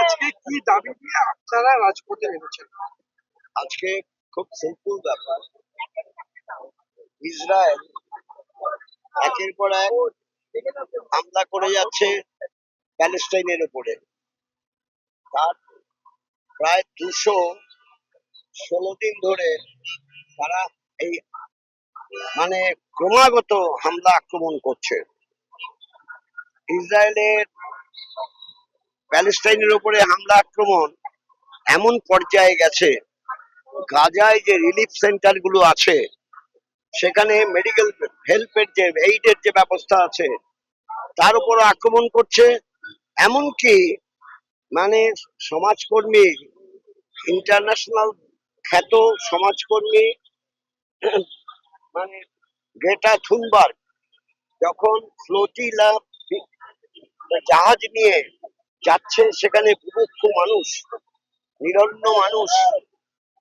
আজকে কি দাবি নিয়ে আপনারা রাজপথে নেমেছেন? আজকে খুব সিম্পল ব্যাপার। ইসরায়েল একের পর এক হামলা করে যাচ্ছে প্যালেস্টাইনের উপরে। তার প্রায় দুশো ষোলো দিন ধরে তারা এই মানে ক্রমাগত হামলা আক্রমণ করছে। ইসরায়েলের প্যালেস্টাইনের উপরে হামলা, আক্রমণ এমন পর্যায়ে গেছে, গাজায় যে রিলিফ সেন্টারগুলো আছে, সেখানে মেডিকেল হেল্পের যে এইডের যে ব্যবস্থা আছে, তার উপর আক্রমণ করছে। এমনকি মানে সমাজকর্মী ইন্টারন্যাশনাল খ্যাত সমাজকর্মী মানে গ্রেটা থুনবার্গ যখন ফ্লোটিলা জাহাজ নিয়ে যাচ্ছে সেখানে বুভুক্ষ মানুষ, নিরন্ন মানুষ।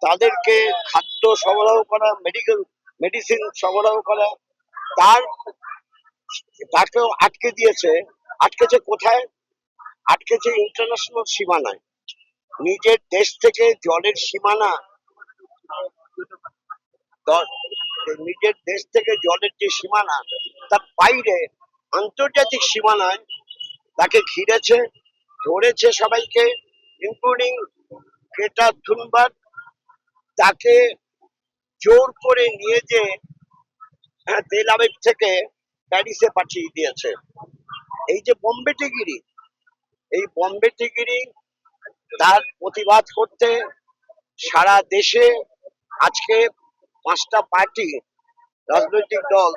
তাদেরকে খাদ্য সরবরাহ করা মেডিকেল মেডিসিন সরবরাহ করা, তার তাকেও আটকে দিয়েছে। আটকেছে কোথায়? আটকেছে ইন্টারন্যাশনাল সীমানায়। নিজের দেশ থেকে জলের সীমানা। নিজের দেশ থেকে জলের যে সীমানা, তার বাইরে আন্তর্জাতিক সীমানায় তাকে ঘিরেছে ধরেছে সবাইকে ইনক্লুডিং গ্রেটা থুনবার্গ তাকে জোর করে নিয়ে যে হ্যাঁ, তেল আবেগ থেকে প্যারিসে পাঠিয়ে দিয়েছে। এই যে বোম্বে টিগিরি এই বোম্বে টিগিরি তার প্রতিবাদ করতে সারা দেশে আজকে পাঁচটা পার্টি রাজনৈতিক দল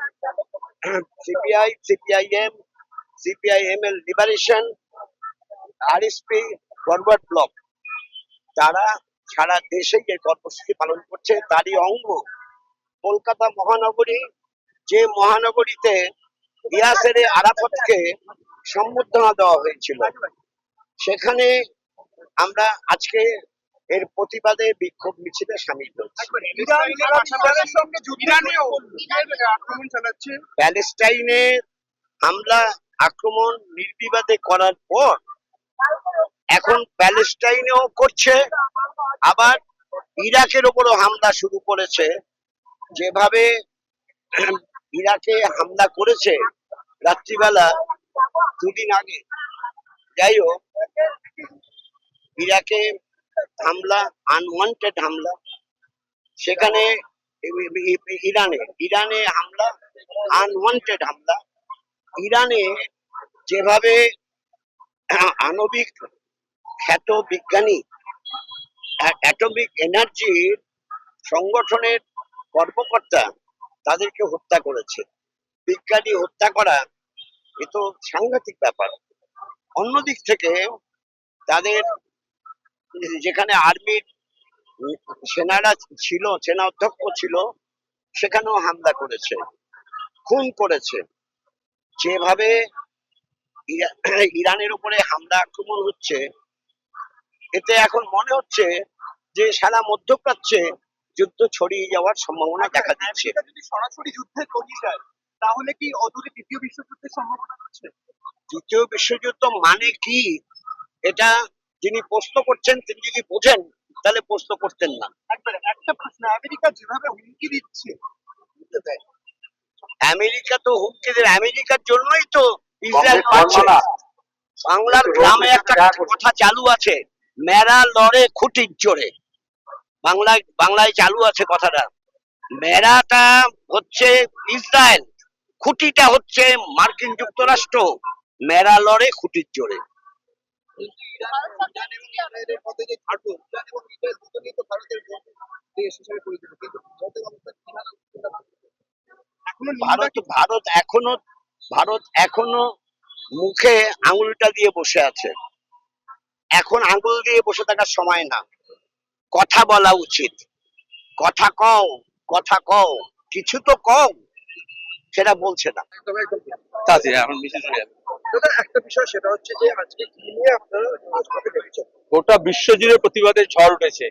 সিপিআই সিপিআইএম সিপিআইএম এর লিবারেশন আরএসপি ফরওয়ার্ড ব্লক তারা সারা দেশে যে কর্মসূচি পালন করছে তারই অঙ্গ কলকাতা মহানগরী যে মহানগরীতে ইয়াসের আরাফতকে সম্বর্ধনা দেওয়া হয়েছিল। সেখানে আমরা আজকে এর প্রতিবাদে বিক্ষোভ মিছিলে সামিল হচ্ছি ইরান ইরান ইরানের সঙ্গে ইরানেও আক্রমণ চালাচ্ছে। প্যালেস্টাইনে হামলা আক্রমণ নির্বিবাদে করার পর এখন প্যালেস্টাইনেও করছে, আবার ইরাকের ওপরও হামলা শুরু করেছে। যেভাবে ইরাকে হামলা করেছে রাত্রিবেলা দুদিন আগে। যাই হোক, ইরাকে হামলা আনওয়ান্টেড হামলা, সেখানে ইরানে ইরানে হামলা আনওয়ান্টেড হামলা। ইরানে যেভাবে আণবিক খ্যাত বিজ্ঞানী অ্যাটমিক এনার্জির সংগঠনের কর্মকর্তা তাদেরকে হত্যা করেছে। বিজ্ঞানী হত্যা করা এ তো সাংঘাতিক ব্যাপার। অন্যদিক থেকে তাদের যেখানে আর্মির সেনারা ছিল, সেনা অধ্যক্ষ ছিল, সেখানেও হামলা করেছে, খুন করেছে। যেভাবে ইরানের উপরে হামলা আক্রমণ হচ্ছে। এতে এখন মনে হচ্ছে যে সারা মধ্যপ্রাচ্যে যুদ্ধ ছড়িয়ে যাওয়ার সম্ভাবনা দেখা দিচ্ছে। যদি সরাসরি যুদ্ধে তৈরি যায় তাহলে কি অদূরে দ্বিতীয় বিশ্বযুদ্ধের সম্ভাবনা আছে? দ্বিতীয় বিশ্বযুদ্ধ মানে কি? এটা যিনি প্রশ্ন করছেন তিনি যদি বোঝেন তাহলে প্রশ্ন করতেন না। একটা প্রশ্ন আমেরিকা যেভাবে হুমকি দিচ্ছে আমেরিকা তো হুমকি দেবে আমেরিকার জন্যই তো ইসরায়েল পাচ্ছে বাংলার গ্রামে একটা কথা চালু আছে। মেরা লড়ে খুঁটির জোরে। বাংলায় বাংলায় চালু আছে কথাটা। মেরাটা হচ্ছে ইসরায়েল খুঁটিটা হচ্ছে মার্কিন যুক্তরাষ্ট্র। মেরা লড়ে খুঁটির জোরে। ভারত ভারত এখনও ভারত এখনও মুখে আঙুলটা দিয়ে বসে আছে। এখন আঙুল দিয়ে বসে থাকার সময় না। কথা বলা উচিত। কথা কও কথা কও কিছু তো কও সেটা বলছে না। এখন বিশেষ হয়ে যাবে দাদা একটা বিষয় সেটা হচ্ছে যে আজকে কি নিয়ে আপনারা রাজপথে নেমেছেন? গোটা বিশ্ব জুড়ে প্রতিবাদের ঝড় উঠেছে।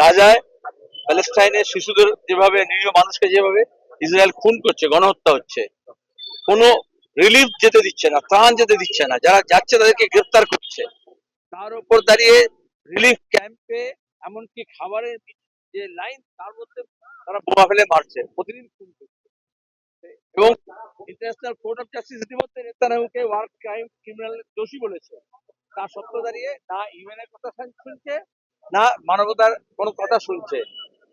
গাজায় প্যালেস্টাইনের শিশুদের যেভাবে নিরীহ মানুষকে যেভাবে ইসরায়েল খুন করছে গণহত্যা হচ্ছে কোনো রিলিফ যেতে দিচ্ছে না, ত্রাণ যেতে দিচ্ছে না। যারা যাচ্ছে তাদেরকে গ্রেফতার করছে। তার উপর দাঁড়িয়ে রিলিফ ক্যাম্পে এমনকি খাবারের যে লাইন তার মধ্যে তারা বোমা ফেলে মারছে, প্রতিদিন খুন এবং ইন্টারন্যাশনাল কোর্ট অফ জাস্টিস ইতিমধ্যে নেতানাহুকে ওয়ার ক্রাইম ক্রিমিনাল দোষী বলেছে। তার সত্ত্বেও দাঁড়িয়ে না ইউএন এর কথা শুনছে, না মানবতার কোনো কথা শুনছে।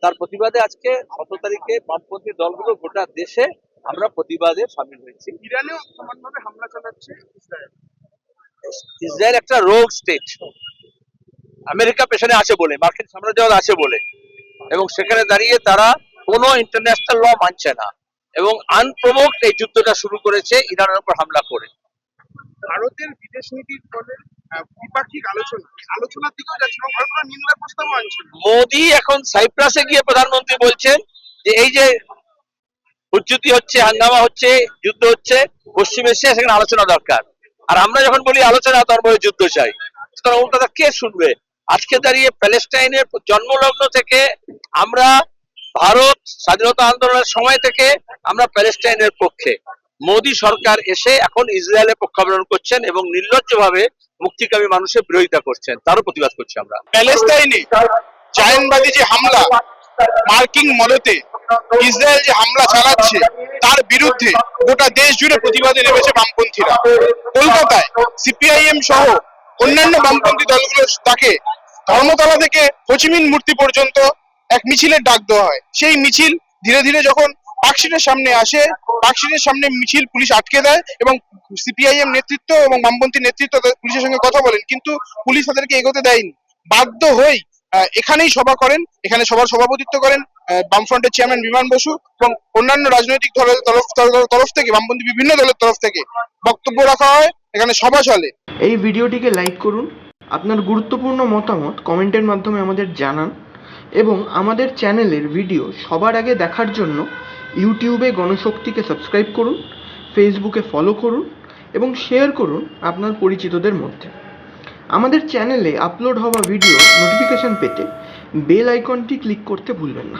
তার প্রতিবাদে আজকে সতেরো তারিখে বামপন্থী দলগুলো গোটা দেশে আমরা প্রতিবাদে সামিল হয়েছি। ইরানেও সমানভাবে হামলা চালাচ্ছে ইসরায়েল। ইসরায়েল একটা রোগ স্টেট। আমেরিকা পেছনে আছে বলে মার্কিন সাম্রাজ্যবাদ আছে বলে। এবং সেখানে দাঁড়িয়ে তারা কোনো ইন্টারন্যাশনাল ল মানছে না। এবং আনপ্রভোক্ট এই যুদ্ধটা শুরু করেছে ইরানের উপর হামলা করে। ভারতের বিদেশ নীতির ফলে দ্বিপাক্ষিক আলোচনা। আলোচনার দিকেও যাচ্ছে এবং ভারত নিন্দা প্রস্তাবও আনছে মোদি এখন সাইপ্রাসে গিয়ে প্রধানমন্ত্রী বলছেন যে এই যে উজ্জুতি হচ্ছে, হাঙ্গামা হচ্ছে, যুদ্ধ হচ্ছে, পশ্চিম এশিয়া, সেখানে আলোচনা দরকার। আর আমরা যখন বলি আলোচনা, তার বলে যুদ্ধ চাই। সুতরাং কে শুনবে? আজকে দাঁড়িয়ে প্যালেস্টাইনের জন্মলগ্ন থেকে আমরা ভারত স্বাধীনতা আন্দোলনের সময় থেকে আমরা প্যালেস্টাইনের পক্ষে। মোদী সরকার এসে এখন ইসরায়েলের পক্ষাবলম্বন করছেন এবং নির্লজ্জভাবে মুক্তিকামী মানুষের বিরোধিতা করছেন। তারও প্রতিবাদ করছি আমরা। প্যালেস্তাইনে জায়নবাদী যে হামলা মার্কিং মদতে ইসরায়েল যে হামলা চালাচ্ছে তার বিরুদ্ধে গোটা দেশ জুড়ে প্রতিবাদে নেমেছে বামপন্থীরা। কলকাতায় সিপিআইএম সহ অন্যান্য বামপন্থী দলগুলো তাকে ধর্মতলা থেকে হোচিমিন মূর্তি পর্যন্ত এক মিছিলের ডাক দেওয়া হয়। সেই মিছিল ধীরে ধীরে যখন পার্কশিটের সামনে আসে পার্কশিটের সামনে মিছিল পুলিশ আটকে দেয় এবং সিপিআইএম নেতৃত্ব এবং বামপন্থী নেতৃত্ব পুলিশের সঙ্গে কথা বলেন কিন্তু পুলিশ তাদেরকে এগোতে দেয়নি। বাধ্য আহ, এখানেই সভা করেন এখানে সভার সভাপতিত্ব করেন বামফ্রন্টের চেয়ারম্যান বিমান বসু এবং অন্যান্য রাজনৈতিক দলের তরফ থেকে, বামপন্থী বিভিন্ন দলের তরফ থেকে বক্তব্য রাখা হয় এখানে সভা চলে এই ভিডিওটিকে লাইক করুন, আপনার গুরুত্বপূর্ণ মতামত কমেন্টের মাধ্যমে আমাদের জানান এবং আমাদের চ্যানেলের ভিডিও সবার আগে দেখার জন্য ইউটিউবে গণশক্তিকে সাবস্ক্রাইব করুন, ফেসবুকে ফলো করুন এবং শেয়ার করুন আপনার পরিচিতদের মধ্যে। আমাদের চ্যানেলে আপলোড হওয়া ভিডিও নোটিফিকেশন পেতে বেল আইকনটি ক্লিক করতে ভুলবেন না।